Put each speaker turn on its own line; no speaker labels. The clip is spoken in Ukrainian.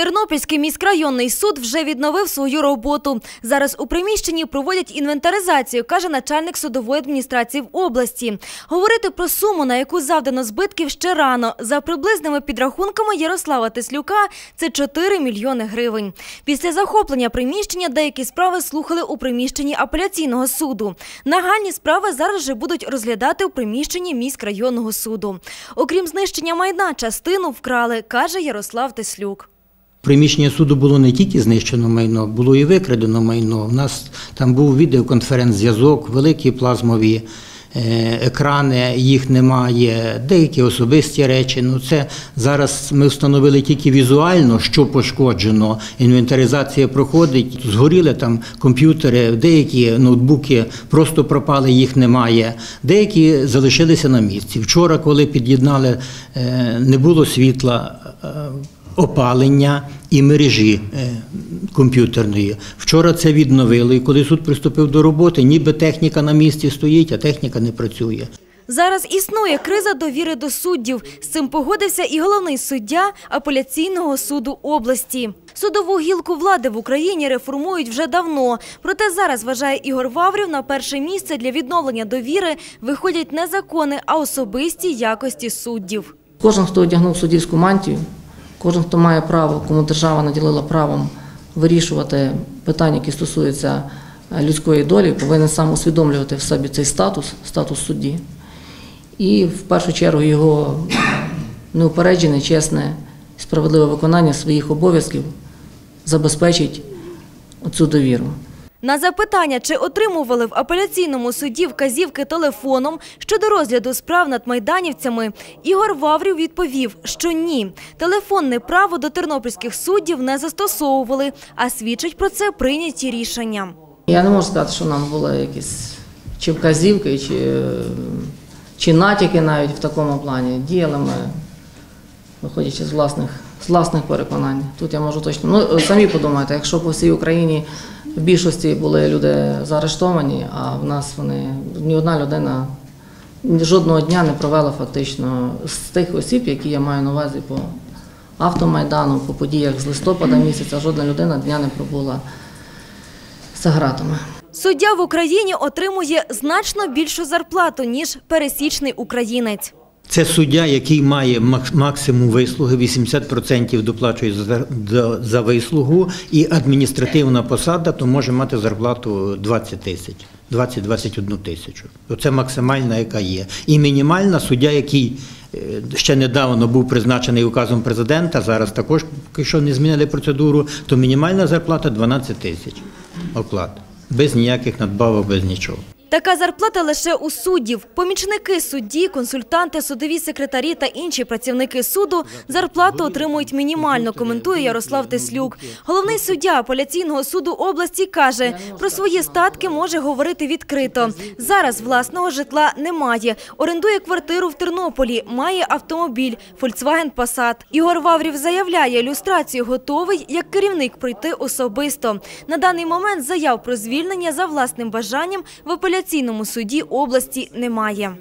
Тернопільський міськрайонний суд вже відновив свою роботу. Зараз у приміщенні проводять інвентаризацію, каже начальник судової адміністрації в області. Говорити про суму, на яку завдано збитків, ще рано. За приблизними підрахунками Ярослава Теслюка це 4 мільйони гривень. Після захоплення приміщення деякі справи слухали у приміщенні апеляційного суду. Нагальні справи зараз же будуть розглядати у приміщенні міськрайонного суду. Окрім знищення майна, частину вкрали, каже Ярослав Теслюк.
В приміщенні суду було не тільки знищено майно, було і викрадено майно. У нас там був відеоконференц-зв'язок, великі плазмові е, екрани, їх немає, деякі особисті речі. Ну це зараз ми встановили тільки візуально, що пошкоджено. Інвентаризація проходить. Згоріли там комп'ютери, деякі ноутбуки просто пропали, їх немає. Деякі залишилися на місці. Вчора, коли під'єднали, е, не було світла. Опалення і мережі е, комп'ютерної. Вчора це відновили, і коли суд приступив до роботи, ніби техніка на місці стоїть, а техніка не працює.
Зараз існує криза довіри до суддів. З цим погодився і головний суддя апеляційного суду області. Судову гілку влади в Україні реформують вже давно. Проте зараз, вважає Ігор Ваврів, на перше місце для відновлення довіри виходять не закони, а особисті якості суддів.
Кожен, хто одягнув суддівську мантію, кожен, хто має право, кому держава наділила правом вирішувати питання, які стосуються е, людської долі, повинен сам усвідомлювати в собі цей статус, статус судді. І в першу чергу його неупереджене, чесне, справедливе виконання своїх обов'язків забезпечить цю довіру.
На запитання, чи отримували в апеляційному суді вказівки телефоном щодо розгляду справ над майданівцями, Ігор Ваврів відповів, що ні. Телефонне право до тернопільських суддів не застосовували, а свідчить про це прийняті рішення.
Я не можу сказати, що нам були якісь чи вказівки, чи, чи натяки навіть в такому плані. Діяли ми, виходячи з власних, з власних переконань. Тут я можу точно. Ну, самі подумайте, якщо по всій Україні в більшості були люди заарештовані, а в нас вони ні одна людина жодного дня не провела фактично з тих осіб, які я маю на увазі по автомайдану, по подіях з листопада місяця, жодна людина дня не пробула за гратами.
Суддя в Україні отримує значно більшу зарплату, ніж пересічний українець.
Це суддя, який має максимум вислуги, 80% доплачує за, вислугу, і адміністративна посада, то може мати зарплату 20 тисяч, 20-21 тисячу. Це максимальна, яка є. І мінімальна суддя, який е, ще недавно був призначений указом президента, зараз також поки що не змінили процедуру, то мінімальна зарплата 12 тисяч оклад. Без ніяких надбавок, без нічого.
Така зарплата лише у суддів. Помічники судді, консультанти, судові секретарі та інші працівники суду зарплату отримують мінімально, коментує Ярослав Теслюк. Головний суддя апеляційного суду області каже, про свої статки може говорити відкрито. Зараз власного житла немає. Орендує квартиру в Тернополі, має автомобіль Volkswagen Passat. Ігор Ваврів заявляє, люстрацію готовий як керівник пройти особисто. На даний момент заяв про звільнення за власним бажанням в апеляційному суді області немає.